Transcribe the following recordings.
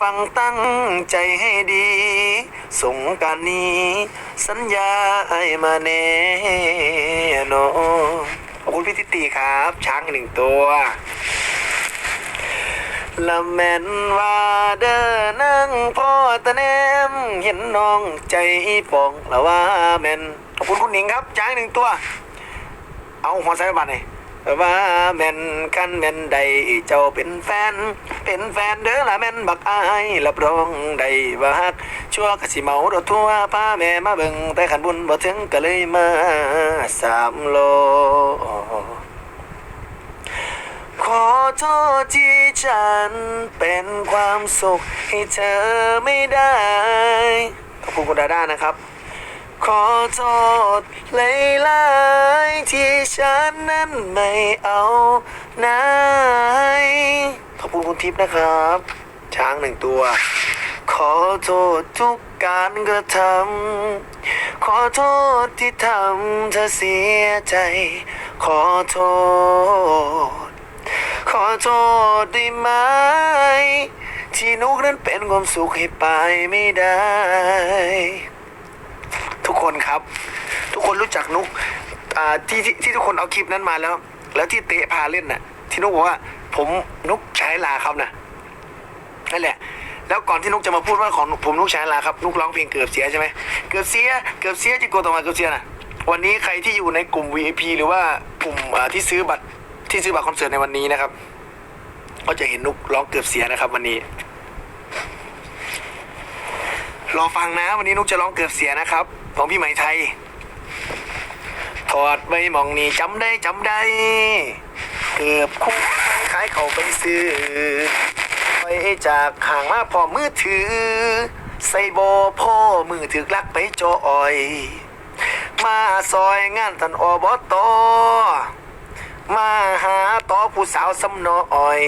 ฟังตั้งใจให้ดี สงการนี้ สัญญาไอ้มาแน่นอนขอบคุณพี่ทิติครับ ช้างหนึ่งตัวละแม่นว่าเด้อนั่งพ่อตะแนม เห็นน้องใจปองละว่าแม่นขอบคุณคุณหนิงครับ ช้างหนึ่งตัว เอาหัวใส่บัตรนี่ ว่าแม่นกันแม่นใดเจ้าเป็นแฟน เป็นแฟนเด้อละแม่นบักอายรับรองได้ว่าฮักชั่วกะสิเมารถทั่วพาแม่มาเบิ่งแต่ขันบุญบ่ถึงก็เลยมาสามโลขอโทษที่ฉันเป็นความสุขให้เธอไม่ได้ ขอบคุณคุณดาด้านะครับ ขอโทษหลายๆที่ฉันนั้นไม่เอาไหนขอบคุณคุณทิพย์นะครับ ช้างหนึ่งตัว ขอโทษทุกการกระทำขอโทษที่ทำเธอเสียใจ ขอโทษ ขอโทษได้ไหมที่นุกนั้นเป็นความสุขให้ไปไม่ได้ คนครับ ทุกคนรู้จักนุกที่ที่ที่ทุกคนเอาคลิปนั้นมาแล้ว แล้วที่เตะพาเล่นน่ะ ที่นุกบอกว่า ผมนุกใช้ลาครับนะนั่นแหละ แล้วก่อนที่นุกจะมาพูดว่าของผมนุกใช้ลาครับนุกร้องเพลงเกือบเสียใช่ไหมเกือบเสียเกือบเสียจิโกตอมาเกือบเสียน่ะวันนี้ใครที่อยู่ในกลุ่ม VIP หรือว่ากลุ่มที่ซื้อบัตรที่ซื้อบัตรคอนเสิร์ตในวันนี้นะครับ ก็จะเห็นนุกร้องเกือบเสียนะครับ วันนี้รอฟังนะวันนี้นุกจะร้องเกือบเสียนะครับ ของพี่ไหมไทย ถอดใบมองนี่จำได้จำได้ เกือบคู่ขายเขาไปซื้อไปจากห่างมาพอมือถือ ใส่โบพ่อมือถือลักไปจออ่อย มาซอยงานทันอบอตมาหาต่อผู้สาวสำนอย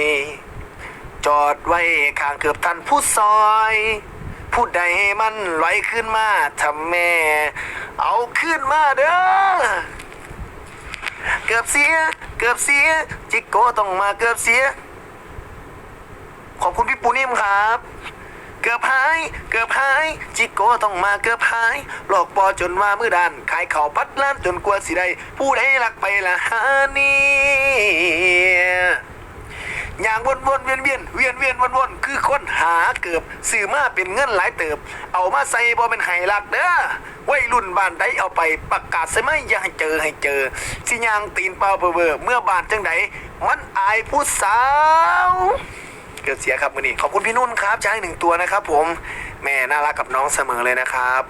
จอดไว้ข้างเกือบทันผู้ซอย ผู้ใดมันลอยขึ้นมาทำแม่ เอาขึ้นมาเด้อเกือบเสีย เกือบเสีย จิกโกต้องมาเกือบเสีย ขอบคุณพี่ปูนิ่มครับ เกือบหาย เกือบหาย จิโกต้องมาเกือบหาย หลอกปอจนว่ามือดันขายข่าวพัดล้านจนกลัวสิได้ผู้ใดรักไปละหานี่ อย่างวนวนเวียนเวียนเวียนเวียนวนวนคือค้นหาเกือบสื่อมาเป็นเงินหลายเติบ เอามาใส่บ่เป็นไห้ลักเด้อวัยรุ่นบ้านใดเอาไปประกาศใส่ไหมอย่าให้เจอให้เจอสิยางตีนเปล่าเบอร์เบอร์เมื่อบานจังไดมันอายผู้สาวเกิดเสียครับมือนี้ขอบคุณพี่นุ่นครับช้างหนึ่งตัวนะครับ ผมแม่น่ารักกับน้องเสมอเลยนะครับ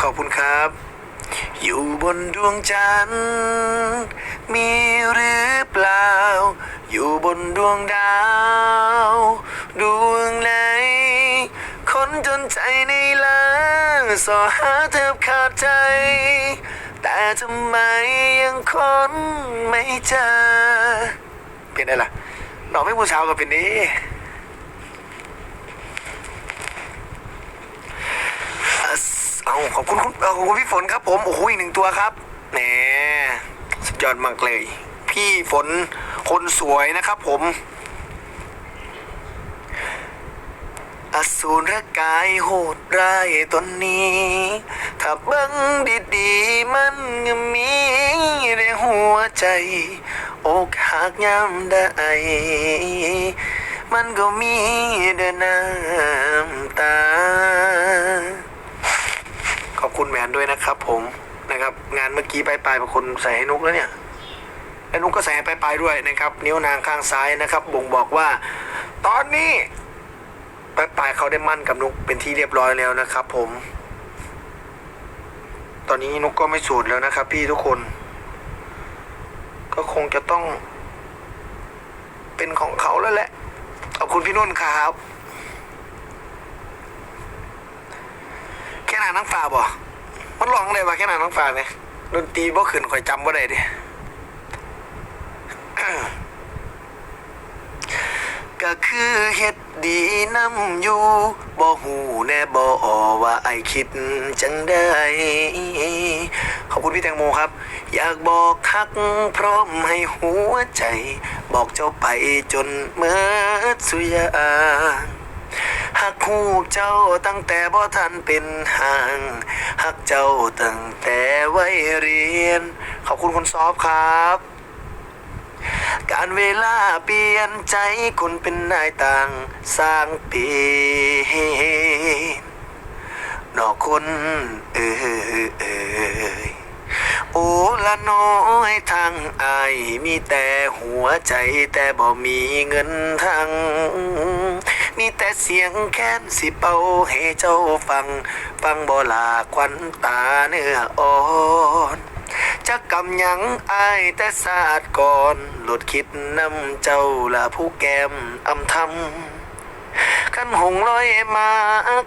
ขอบคุณครับ อยู่บนดวงจันทร์มีหรือเปล่า อยู่บนดวงดาว ดวงไหนคนจนใจในล้างสอหาแทบขาดใจ แต่ทำไมยังคนไม่เจอเป็นไงล่ะน้องไม่ผู้สาวก็เป็นนี้ เอาขอบคุณคุณเอาขอบคุณพี่ฝนครับผมโอ้โหอีกหนึ่งตัวครับแหมสุดยอดมากเลย พี่ฝนคนสวยนะครับผมอสูรกายโหดร้ายตนนี้ ถ้าเบิ้งดีๆ มันยังมีในหัวใจ อกหักย้ำได้ มันก็มีเดินน้ำตา คุณแมนด้วยนะครับผมนะครับ งานเมื่อกี้ปลายปลายๆบางคนใส่ให้นุกแล้วเนี่ยแล้นุกก็ใส่ให้ปลายปลายด้วยนะครับ นิ้วนางข้างซ้ายนะครับ บ่งบอกว่า ตอนนี้ปลายปลายเขาได้มั่นกับนุกเป็นที่เรียบร้อยแล้วนะครับ ผม ตอนนี้นุกก็ไม่สูดแล้วนะครับ พี่ทุกคน ก็คงจะต้อง เป็นของเขาแล้วแหละขอบคุณพี่นุ่นครับ แค่นางนังฟ้าบ่ มันร้องได้ว่าแค่นางนังฟ้าเนี่ยดนตรีบ่ขึ้นข่อยจำบ่ได้ดิก็คือเฮ็ดดีน้ำอยู่บ่หูแน่บ่อว่าไอคิดจังได้ขอบคุณพี่แตงโมครับ อยากบอกฮักพร้อมให้หัวใจ บอกเจ้าไปจนเมื่อสุยาง หักหูเจ้าตั้งแต่บ่ทันเป็นห่างหักเจ้าตั้งแต่วัยเรียน ขอบคุณคุณซอฟครับ การเวลาเปลี่ยนใจคนเป็นนายต่างสร้างปีนอกคนเอ่ยเอ่ยโอ้ละน้อยทางอายมีแต่หัวใจแต่บ่มีเงินทาง มีแต่เสียงแค้นสิเป่าให้เจ้าฟัง ฟังบ่ลาควันตาเนื้ออ่อนจะกำยังอายแต่ศาสตร์ก่อน หลุดคิดนำเจ้าละผู้แก้มอำทำขันหงลอยมา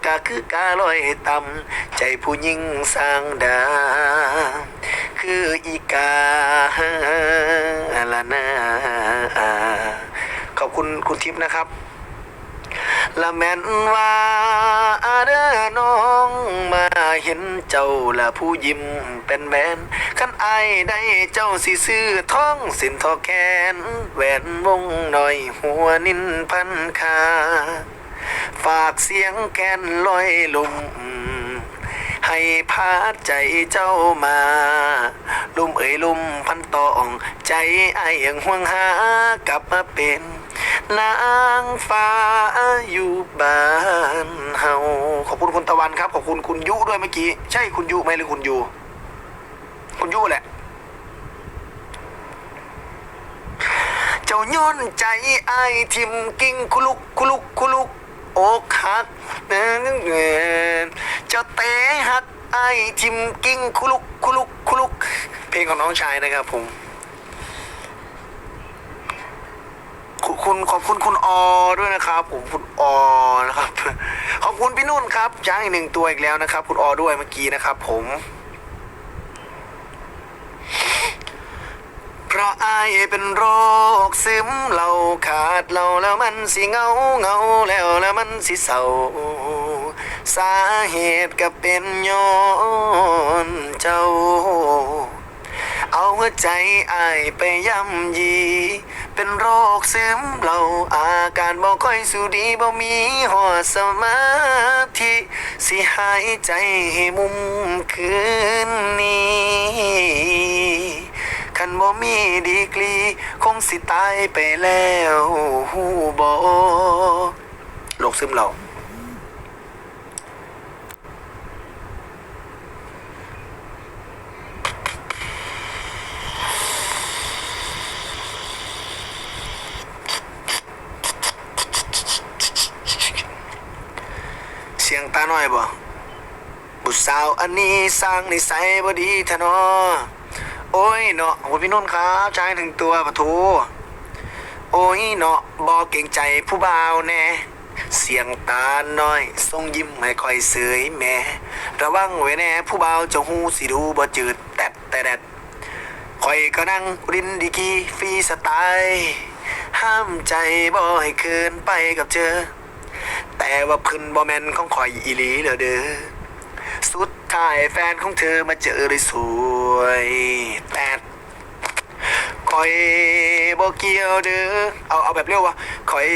ก็คือกาลอยต่ำใจผู้ยิ่งสร้างดา คืออีกาละนาขอบคุณคุณทิพย์นะครับ ละแม่นว่าเด้อน้องมาเห็นเจ้าละผู้ยิ้มเป็นแมนขันไอได้เจ้าสิซื้อท้องสินทอแขนแหวนวงหน่อยหัวนินพันคา ฝากเสียงแกนลอยลุมให้พาใจเจ้ามา ลุ่มเอ่ยลุ่มพันตอง ใจไอ้ยังห่วงหากลับมาเป็น นางฟ้าอยู่บ้านเฮาขอบคุณคุณตะวันครับ ขอบคุณคุณยุด้วยเมื่อกี้ ใช่คุณยุไหมหรือคุณยูคุณยุแหละ เจ้าย้อนใจไอ้ทิมกิ้งคุลุกคุลุกคุลุกอกหักเเจ้าเตะหักไอ้ทิมกิ้งคุลุกคุลุกคุลุก เพลงของน้องชายนะครับผม คุณขอบคุณคุณอด้วยนะครับผมคุณอนะครับขอบคุณพี่นุ่นครับจ้างอีกหนึ่งตัวอีกแล้วนะครับ คุณอด้วยเมื่อกี้นะครับ ผมเพราะอายเป็นโรคซึมเราขาดเราแล้วมันสิเงาเงาแล้วแล้วมันสิเศร้าสาเหตุก็เป็นย้อนเจ้า เอาหัวใจอายไปย่ำยี เป็นโรคซึมเราอาการบ่ค่อยสุดีบ่มีหอดสมาธิสิหายใจให้มุมคืนนี้คันบ่มีดีกรี คงสิตายไปแล้วหูบ่โรคซึมเราเสียงตา หน่อยบ่บุตรสาวอันนี้สร้างนิสัยบ่ดีทะเนอโอ้ยเนาะโอ้พี่นุ่นครับชายถึงตัวปะทูโอ้ยเนาะบ่เก่งใจผู้บ่าวแน่เสียงตาน้อยทรงยิ้มให้คอยเสยแม่ระวังไว้แน่ผู้บ่าวจะหูสิดูบ่จืดแตดแต่แดดคอยก็นั่งรินดีกีฟรีสไตล์ห้ามใจบ่ให้เกินไปกับเจอ ว่าเพื้นบ่แมนของคอยอีหลีเด้อเด้อสุดท้ายแฟนของเธอมาเจอเลยสวยแต่คอยบเกี่ยวเด้อเอาเอาแบบเร็ววะคอย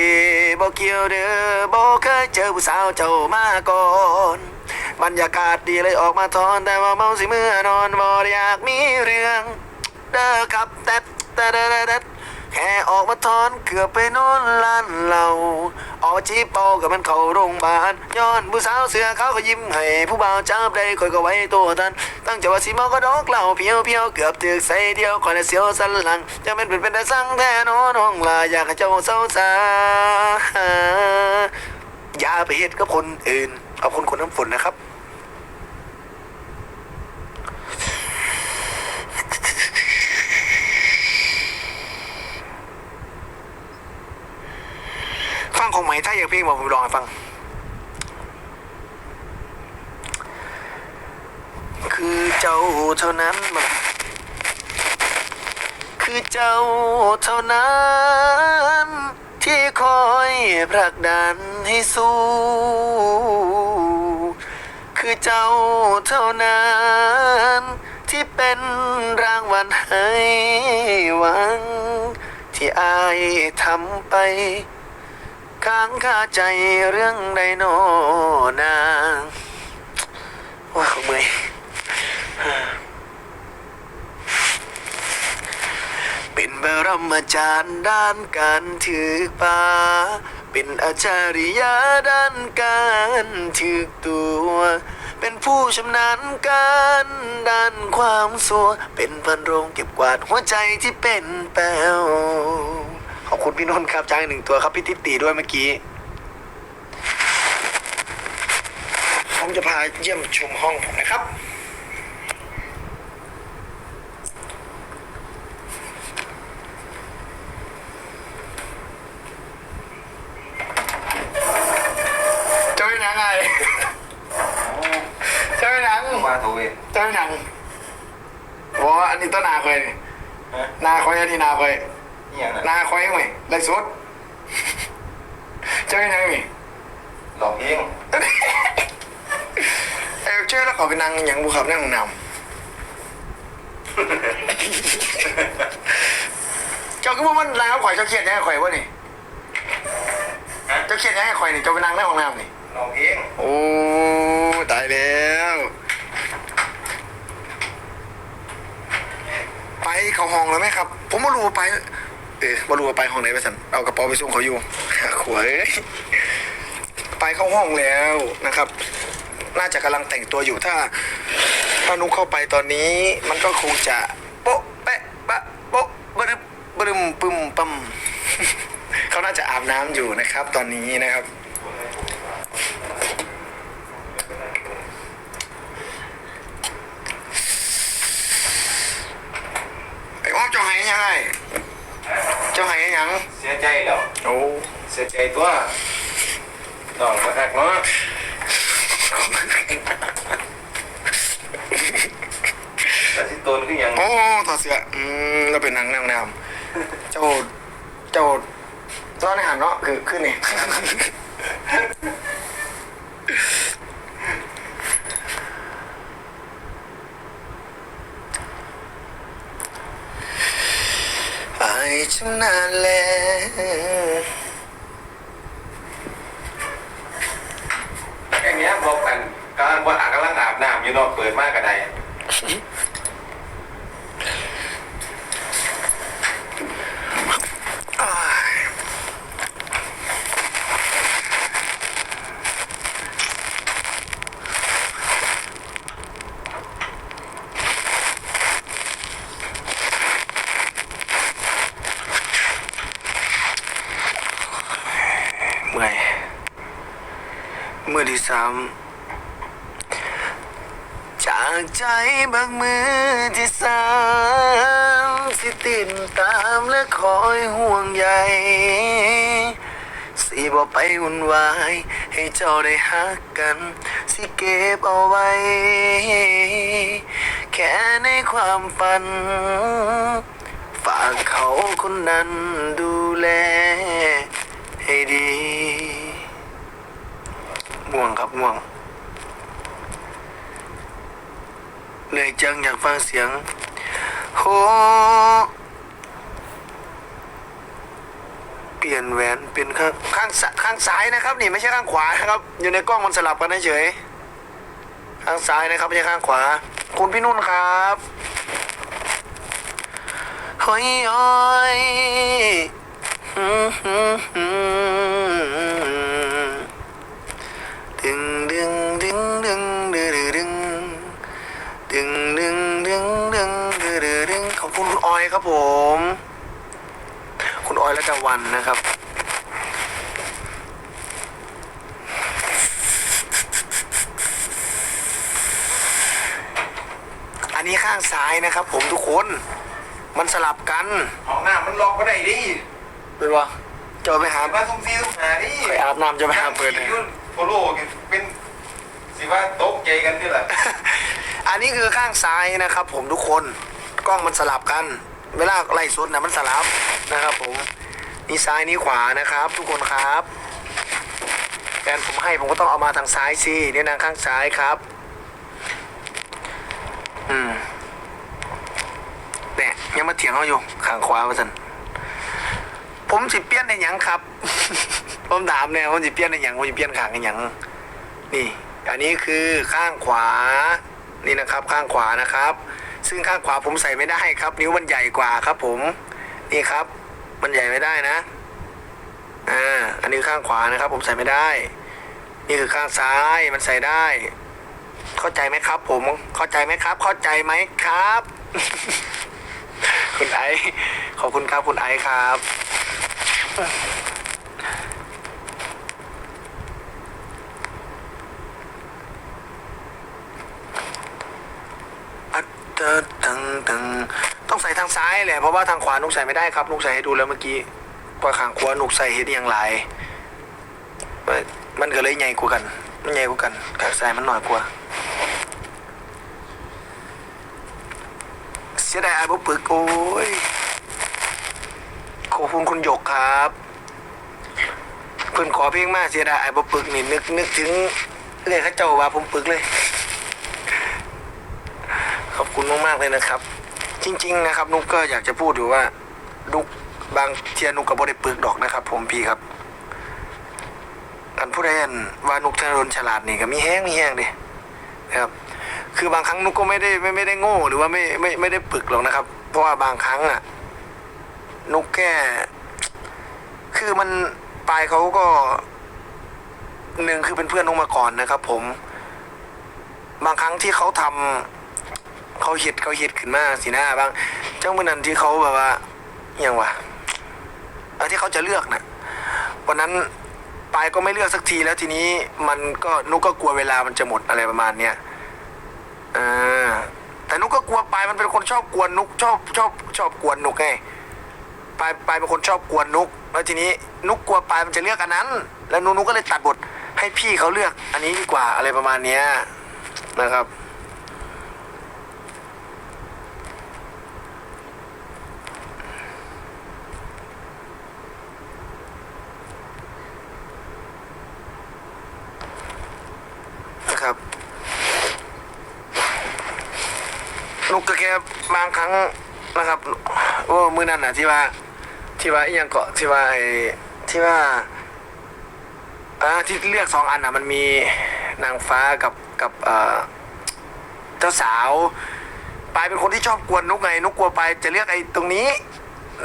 บเกี่ยวเด้อบ่เคยเจอผู้สาวเจ้ามาก่อนบรรยากาศดีเลยออกมาทอนแต่ว่าเมาสิเมื่อนอนบ่ได้อยากมีเรื่อง เด้อครับแต่แต่แต่แต่ แค่ออกมาทอนเกือบไปนอนร้านเราออกจีบเปากับมันเข้าโรงพยาบาลย้อนผู้สาวเสือเขาก็ยิ้มให้ผู้บ่าวจับได้คอยก็ไว้ตัวทันตั้งใจว่าสิเมาก็ดอกเหล่าเพียวเพียวเกือบถึกใส่เดียวคอยละเสียวสันหลังจะเป็นเป็นเป็นแต่สั่งแท้นอน้องลาอยากให้เจ้าเศร้าซาอย่าไปเฮ็ดกับคนอื่นขอบคุณคนน้ำฝนนะครับ ฟังของ ไหมถ้าอยากเพลงบอกผมลองให้ฟัง คือเจ้าเท่านั้นมคือเจ้าเท่านั้น ที่คอยผลักดันให้สู้ คือเจ้าเท่านั้นทที่เป็นรางวัลให้หวัง ที่อายทำไป ค้างคาใจเรื่องใดโนนางว่าเขาเมื่อยเป็นบรมอาจารย์ด้านการถือป่าเป็นอาจาริยะด้านการถือตัว เป็นผู้ชำนาญการด้านความสัว เป็นพันโรงเก็บกวาดหัวใจที่เป็นแป้ว อบคุณพี่นนท์ครับจ้างอีกหนึ่งตัวครับพี่ทิตตีด้วยเมื่อกี้ ผมจะพาเยี่ยมชมห้องผมนะครับเจ้าเป็นหนังไงเจ้าเป็นหนังมาตัวเองเจ้าเป็นหนังบอกว่าอันนี้ต้นนาคอยนี่นาคอยอันนี้นาคอย นี่อย่างนั้นนาคอยไหมไรสุดเจ้าเป็นหนังนี่หลอกเองเออเชื่อแล้วเขาไปนั่งอย่างบุคคลนั่งนำเจ้าก็บอกมันนางเขาข่อยเจ้าเครียดยังไงข่อยวะนี่เจ้าเครียดยังไงข่อยนี่เจ้าไปนั่งในห้องน้ำนี่หลอกเองโอ้ตายแล้วไปเขาห้องแล้วไหมครับ ผมไม่รู้ว่าไป เออไม่รู้ว่าไปห้องไหนไปสันเอากระเป๋าไปส่งเขาอยู่ขวยไปเข้าห้องแล้วนะครับ น่าจะกำลังแต่งตัวอยู่ถ้า ถ้านุกเข้าไปตอนนี้ มันก็คงจะโป๊ะแปะปะโป๊ะบรึบบรึมปึมปั๊มเขาน่าจะอาบน้ำอยู่นะครับ ตอนนี้นะครับไอ้อ้อมจ้าหายยังไง หายยังเสียใจแล้วโอ้เสียใจตัวต้องมาหักเนาะแต่ที่ตนคืออย่างโอ้ถอดเสื้ออืมแล้วเป็นนางนางนามเจ้าเจ้าตอนอาหารเนาะคือขึ้นนี่ไอ้ชำนานแล้วอย่างเงี้ยบอกกันกำลังว่าหากำลังอาบน้ำอยู่เนอกเปิดมากกระได อ้ายเมื่อย เมื่อที่สามจากใจบางมือที่สามสิติดตามและคอยห่วงใยสิบอกไปวุ่นวาย ให้เจ้าได้ฮักกัน สิเก็บเอาไว้ แค่ในความฝัน ฝากเขาคนนั้นดูแล ให้ดี ง่วงครับง่วงเหนื่อยจังอยากฟังเสียงโหเปลี่ยนแหวนเป็นข้างข้างซ้ายข้างซ้ายนะครับนี่ไม่ใช่ข้างขวานะครับ อยู่ในกล้องมันสลับกันเฉยข้างซ้ายนะครับไม่ใช่ข้างขวา คุณพี่นุ่นครับหอยอ้อย ออยครับผม คุณออยและตะวันนะครับ อันนี้ข้างซ้ายนะครับผมทุกคน มันสลับกันห้องน้ำมันล็อกก็ได้ดิเป็นวะจะไปหามาทุ่มซีทุ่มหาดิไปอาบน้ำจะไปหาเปิดเลยยุ่นโฟโล่เป็นสิว่าตกใจกันนี่แหละ อันนี้คือข้างซ้ายนะครับผมทุกคน กล้องมันสลับกัน เวลาไล่สดนะมันสลับนะครับผมนี่ซ้ายนี่ขวานะครับ ทุกคนครับแฟนผมให้ผมก็ต้องเอามาทางซ้ายสิเนี่ยนะข้างซ้ายครับอืมยังมาเถียงเขาอยู่ข้างขวาว่าสันผมสิเปลี่ยนในหยังครับ ผมถามเนี่ยผมสิเปลี่ยนในหยังผมสิเปลี่ยนข้างในหยังนี่ อันนี้คือข้างขวานี่นะครับ ข้างขวานะครับ ซึ่งข้างขวาผมใส่ไม่ได้ครับ นิ้วมันใหญ่กว่าครับ ผม นี่ครับ มันใหญ่ไม่ได้นะอ่าอันนี้ข้างขวานะครับ ผมใส่ไม่ได้ นี่คือข้างซ้ายมันใส่ได้ เข้าใจไหมครับ ผมเข้าใจไหมครับ เข้าใจไหมครับ คุณไอซ์ขอบคุณครับคุณไอซ์ครับ เดตึงตึงต้องใส่ทางซ้ายแหละเพราะว่าทางขวานุกใส่ไม่ได้ครับนุกใส่ให้ดูแล้วเมื่อกี้ว่าขางขวานุกใส่เห็นอย่างไรมันมันก็เลยใหญ่กว่ากันมันใหญ่กว่ากันขางซ้ายมันหน่อยกว่าเสียดายไอ้บ๊ปึกโอ้ยขอบคุณคุณหยกครับเพิ่นขอเพลงมากเสียดายไอ้บ๊ปึกนี่นึกนึกถึงเรื่องข้าเจ้าว่าผมปึกเลย คุณมากๆเลยนะครับ จริง ๆ นะครับ นุกก็อยากจะพูดอยู่ว่านุกบางเทียนุกกับ่ได้ปึกดอกนะครับ ผมพี่ครับอันผู้ใดอันว่านุกธนดลฉลาดนี่ก็มีแห้งมีแห้งดินะครับ คือบางครั้งนุกก็ไม่ได้ไม่ไม่ได้โง่หรือว่าไม่ไม่ไม่ได้ปึกหรอกนะครับ เพราะว่าบางครั้งอะ นุกแค่คือมันปลายเขาก็หนึ่งคือเป็นเพื่อนนุกมาก่อนนะครับ ผม บางครั้งที่เขาทำ เขาเห็ดเขาเห็ดขึ้นมาสิหน้าบางเจ้าเมื่อนั้นที่เขาแบบว่าอย่างวะอันที่เขาจะเลือกนะวันนั้นปายก็ไม่เลือกสักทีแล้วทีนี้มันก็นุกก็กลัวเวลามันจะหมดอะไรประมาณเนี้ยอ่าแต่นุกก็กลัวปายมันเป็นคนชอบกวนนุกชอบชอบชอบกวนนุกไงปายปายเป็นคนชอบกวนนุก แล้วทีนี้นุกกลัวปายมันจะเลือกอันนั้น แล้วนุกนุกก็เลยตัดบทให้พี่เขาเลือกอันนี้ดีกว่าอะไรประมาณเนี้ยนะครับ นุกก็แค่บางครั้งนะครับว่ามือนั่นน่ะที่ว่า ที่ว่าอหยังเกาะที่ว่าไอ้ที่ว่าอ่าที่เลือกสองอันน่ะ มันมีนางฟ้ากับกับเอ่อเจ้าสาวปายเป็นคนที่ชอบกวนนุกไงนุกกลัวปายจะเลือกไอ้ตรงนี้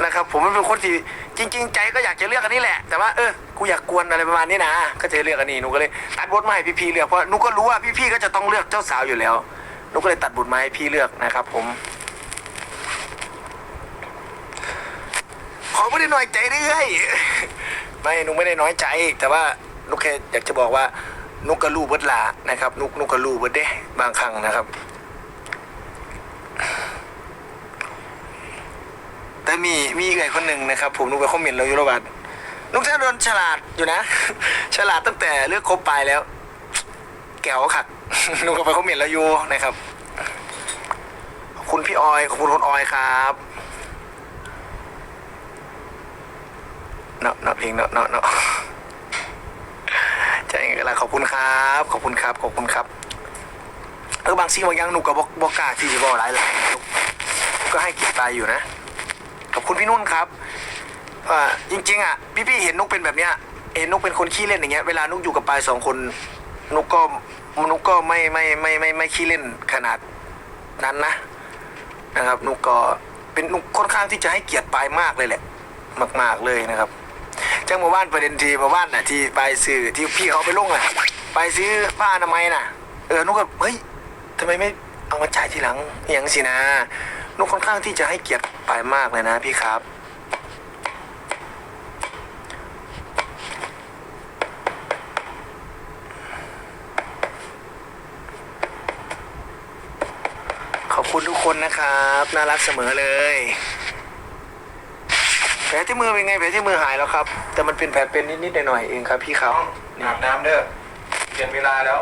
นะครับ ผมมันเป็นคนที่จริง ๆ ใจก็อยากจะเลือกอันนี้แหละ แต่ว่าเออกูอยากกวนอะไรประมาณนี้นะก็จะเลือกอันนี้นุกก็เลยตัดบทมาให้พี่ๆเลือกเพราะนุกก็รู้ว่าพี่ๆก็จะต้องเลือกเจ้าสาวอยู่แล้ว นุกก็เลยตัดบทมาให้พี่เลือกนะครับ ผมขอไม่ได้น้อยใจเรื่อยไม่นุกไม่ได้น้อยใจ แต่ว่านุกแค่อยากจะบอกว่านุกกระลูเบิดหลานะครับนุกนุกกระลูเบิดเด้บางครั้งนะครับ แต่มีมีอีกคนหนึ่งนะครับ ผมนุกไปคอมเมนต์เราอยู่ระบาดนุกจะโดนฉลาดอยู่นะ ฉลาดตั้งแต่เลือกคบไปแล้ว แก้วขัดนุกก็ไปคอมเมนต์เราอยู่นะครับ คุณพี่ออยขอบคุณคุณออยครับเนาะเนาะเพลงเนาะเนาะเนาะใจเงินละขอบคุณครับ ขอบคุณครับ ขอบคุณครับเออบางซีบางอย่างหนูกับบอกบอกกาที่จะบอกหลายหลายก็ให้เกียรติตายอยู่นะขอบคุณพี่นุ่นครับว่าจริงๆอะพี่ๆเห็นนุกเป็นแบบเนี้ยเห็นนุกเป็นคนขี้เล่นอย่างเงี้ยเวลานุกอยู่กับปายสองคน นุกก็นุกก็ไม่ไม่ไม่ไม่ไม่ขี้เล่นขนาดนั้นนะนะครับ นุกก็เป็นนุกค่อนข้างที่จะให้เกียรติปายมากเลยแหละ มาก ๆเลยนะครับจังหมู่บ้านประเด็นทีหมู่บ้านน่ะที่ไปซื้อที่พี่เขาไปลงอะ ไปซื้อผ้าอนามัยน่ะ เออนุกก็เฮ้ยทำไมไม่เอามาจ่ายทีหลังอย่างสินะนุกค่อนข้างที่จะให้เกียรติปายมากเลยนะพี่ครับ ขอบ คุณทุกคนนะครับ น่ารักเสมอเลยแผลที่มือเป็นไงแผลที่มือหายแล้วครับ แต่มันเป็นแผลเป็นนิดๆหน่อยๆเองครับพี่ครับอาบน้ำเด้อเปลี่ยนเวลาแล้ว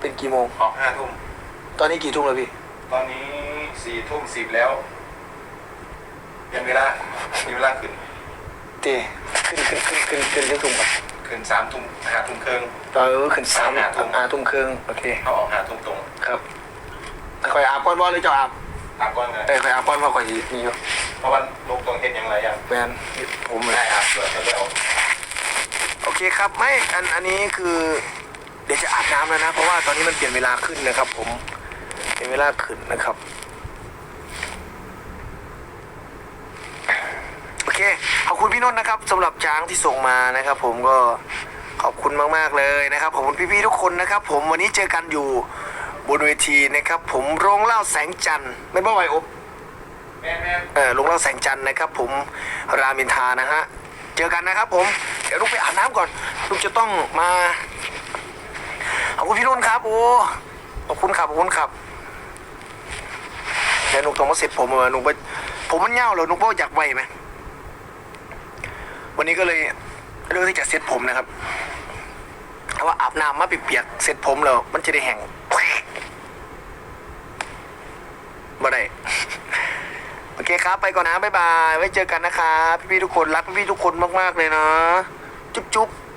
เป็นกี่โมง ออกห้าทุ่มตอนนี้กี่ทุ่มแล้วพี่ ตอนนี้สี่ทุ่มสิบแล้วเปลี่ยนเวลามีเวลาขึ้นเต้ขึ้นขึ้นขึ้นขึ้นขึ้นเรื่องทุ่มก่อนขึ้นสามทุ่มห้าทุ่มครึ่ง เออขึ้นสามห้าทุ่มอาทุ่มครึ่งโอเค เขาออกห้าทุ่มตรง ครับคอยอาบก้อนบอลหรือจะอาบ ตามก้อนเลยเออคอยอาบก้อนบอลคอยมีอยู่เพราะวันลงตรงเห็นอย่างไรอย่างแมนผมได้ครับช่วยกันแล้วโอเคครับไม่อันอันนี้คือเดี๋ยวจะอาบน้ำแล้วนะ เพราะว่าตอนนี้มันเปลี่ยนเวลาขึ้นนะครับ ผมเปลี่ยนเวลาขึ้นนะครับโอเคขอบคุณพี่นนท์นะครับสำหรับช้างที่ส่งมานะครับ ผมก็ขอบคุณมาก ๆ เลยนะครับขอบคุณพี่ๆทุกคนนะครับ ผมวันนี้เจอกันอยู่ บนเวทีนะครับ ผมโรงเล่าแสงจันทร์ไม่บ้าไหวอบแม่แม่เออโรงเล่าแสงจันทร์นะครับ ผมรามอินทรานะฮะเจอกันนะครับ ผมเดี๋ยวลูกไปอาบน้ำก่อนลูกจะต้องมาขอบคุณพี่นนท์ครับโอ้ขอบคุณครับขอบคุณครับเดี๋ยวหนุกต้องมาเสร็จผมเออหนุกไปผมมันเง่าเลยหนุกว่าอยากไวไหมวันนี้ก็เลยเลือกที่จะเซ็ตผมนะครับเพราะว่าอาบน้ำมาเปียกๆเซ็ตผมแล้วมันจะได้แห้ง บ่ได้โอเคครับ ไปก่อนนะบ๊ายบายไว้เจอกันนะครับพี่ๆทุกคนรักพี่ๆทุกคนมากๆเลยนะจุ๊บๆ